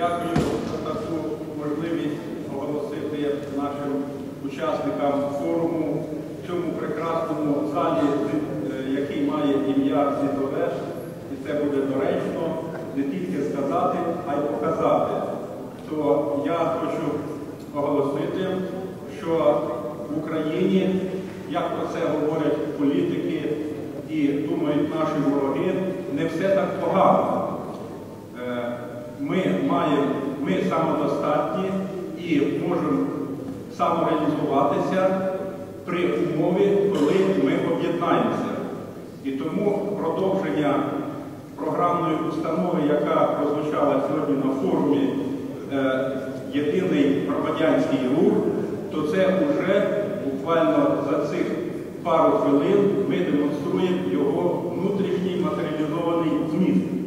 Дякую за таку можливість оголосити нашим учасникам форуму в цьому прекрасному залі, е, який має ім'я Світове. І це буде доречно не тільки сказати, а й показати. То я хочу оголосити, що в Україні, як про це говорять політики і думають наші вороги, не все так погано. Ми маємо, ми самодостатні і можемо самореалізуватися при умові, коли ми об'єднаємося. І тому продовження програмної установи, яка прозвучала сьогодні на форумі е, Єдиний громадянський рух, то це вже буквально за цих пару хвилин ми демонструємо його внутрішній матеріалізований зміст.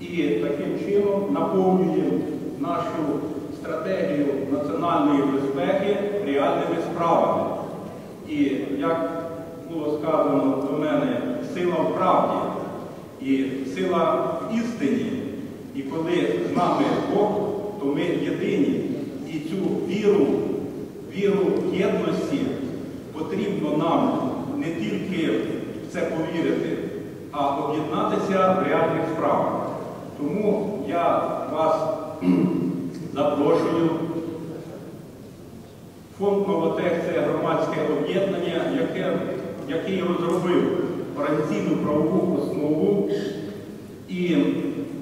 І таким чином наповнюємо нашу стратегію національної безпеки реальними справами. І як було сказано до мене, сила в правді і сила в істині. І коли з нами Бог, то ми єдині. І цю віру, віру єдності потрібно нам не тільки в це повірити, а об'єднатися в реальних справах. Тому я вас запрошую. Фонд Новотех це громадське об'єднання, який розробив організаційну правову основу. І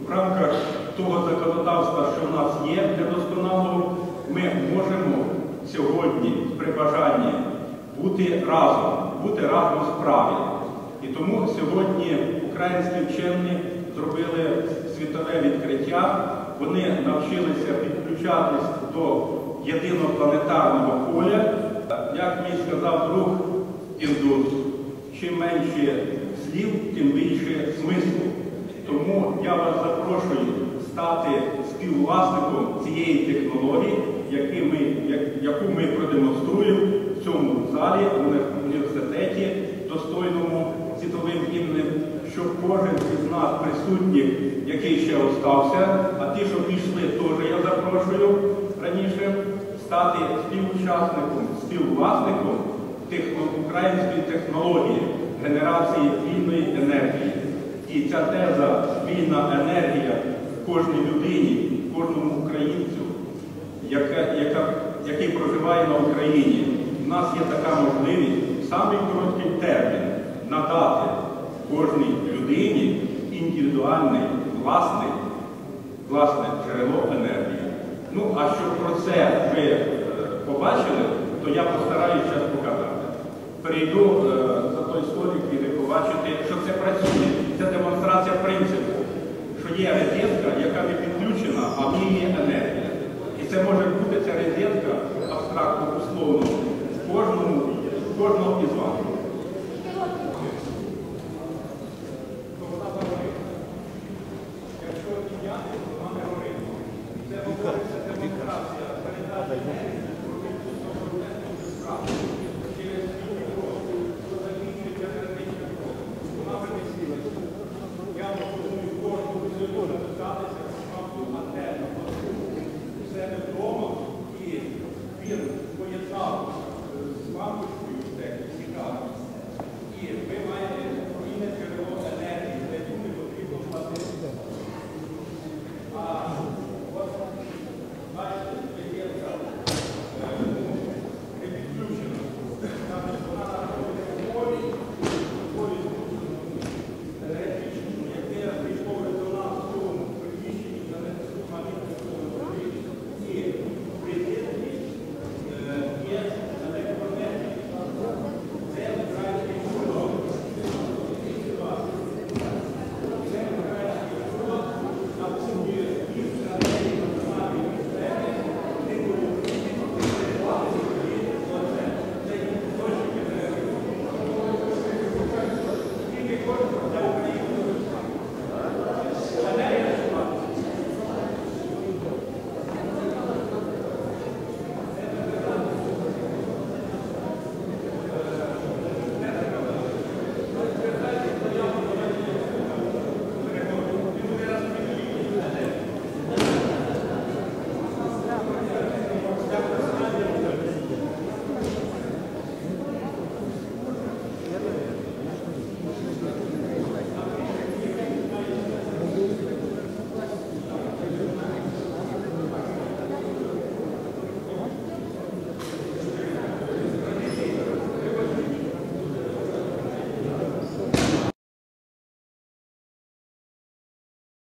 в рамках того законодавства, що в нас є недосконалого, ми можемо сьогодні при бажанні бути разом, бути разом в справі. І тому сьогодні українські вчені зробили світове відкриття. Вони навчилися підключатись до єдиного планетарного поля. Як мені сказав друг індус, чим менше слів, тим більше смислу. Тому я вас запрошую стати співвласником цієї технології, які ми, яку ми продемонструємо в цьому залі, в університеті, нас присутніх, який ще остався, а ті, що пішли, теж я запрошую раніше, стати співучасником, співвласником техно- української технології генерації вільної енергії. І ця теза вільна енергія кожній людині, кожному українцю, яка, яка, який проживає на Україні. У нас є така можливість в самий короткий термін надати кожній людині індивідуальний власний, власне джерело енергії. Ну, а щоб про це ви е, побачили, то я постараюся показати. Перейду е, за той столик і ви побачите, що це працює. Це демонстрація принципу, що є розетка, яка не підключена,